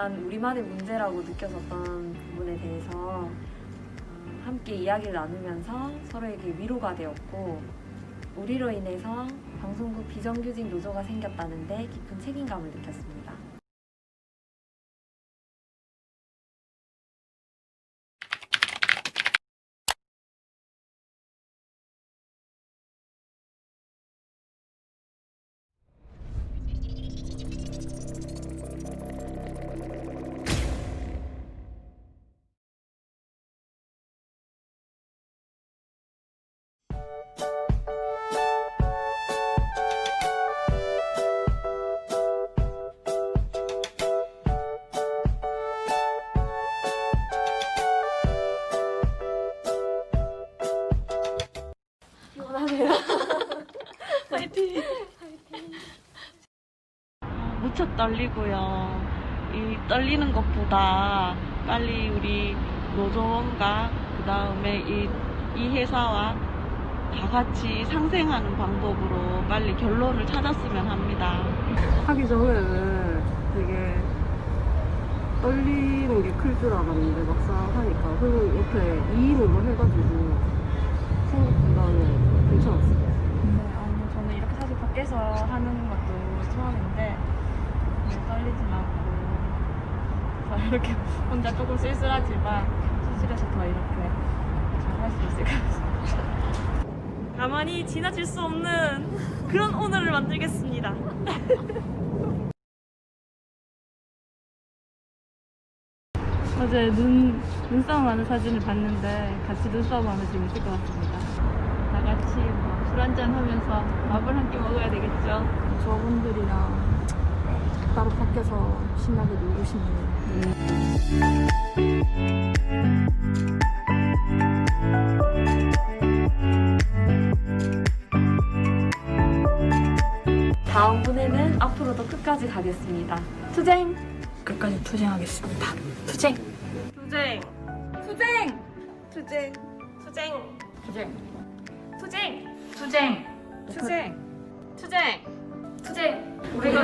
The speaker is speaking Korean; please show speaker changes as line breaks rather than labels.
오랫동안 우리만의 문제라고 느껴졌던 부분에 대해서 어, 함께 이야기를 나누면서 서로에게 위로가 되었고 우리로 인해서 방송국 비정규직 노조가 생겼다는데 깊은 책임감을 느꼈습니다.
무척 떨리고요. 이 떨리는 것보다 빨리 우리 노조원과 그 다음에 이, 이 회사와 다 같이 상생하는 방법으로 빨리 결론을 찾았으면 합니다.
하기 전에는 되게 떨리는 게 클 줄 알았는데 막상 하니까 그리고 옆에 2인으로 해가지고 생각보다는 괜찮았어요.
밖에서 하는 것도 처음인데 네, 떨리진 않고 저 이렇게 혼자 조금 쓸쓸하지만 실실해서 더 이렇게 잘 할 수 있을 것 같습니다.
가만히 지나칠 수 없는 그런 오늘을 만들겠습니다.
어제 눈, 눈싸움 하는 사진을 봤는데 같이 눈싸움 하면 재밌을 것 같습니다. 다 같이 뭐 술 한잔 하면서 밥을 한끼 먹어야 되겠죠.
저분들이랑 따로 밖에서 신나게 놀고 싶네요.
다음 분에는 앞으로도 끝까지 가겠습니다. 투쟁!
끝까지 투쟁하겠습니다. 투쟁!
투쟁!
투쟁!
투쟁!
투쟁!
투쟁!
투쟁!
투쟁!
투쟁! 투쟁! 투쟁! 우리가!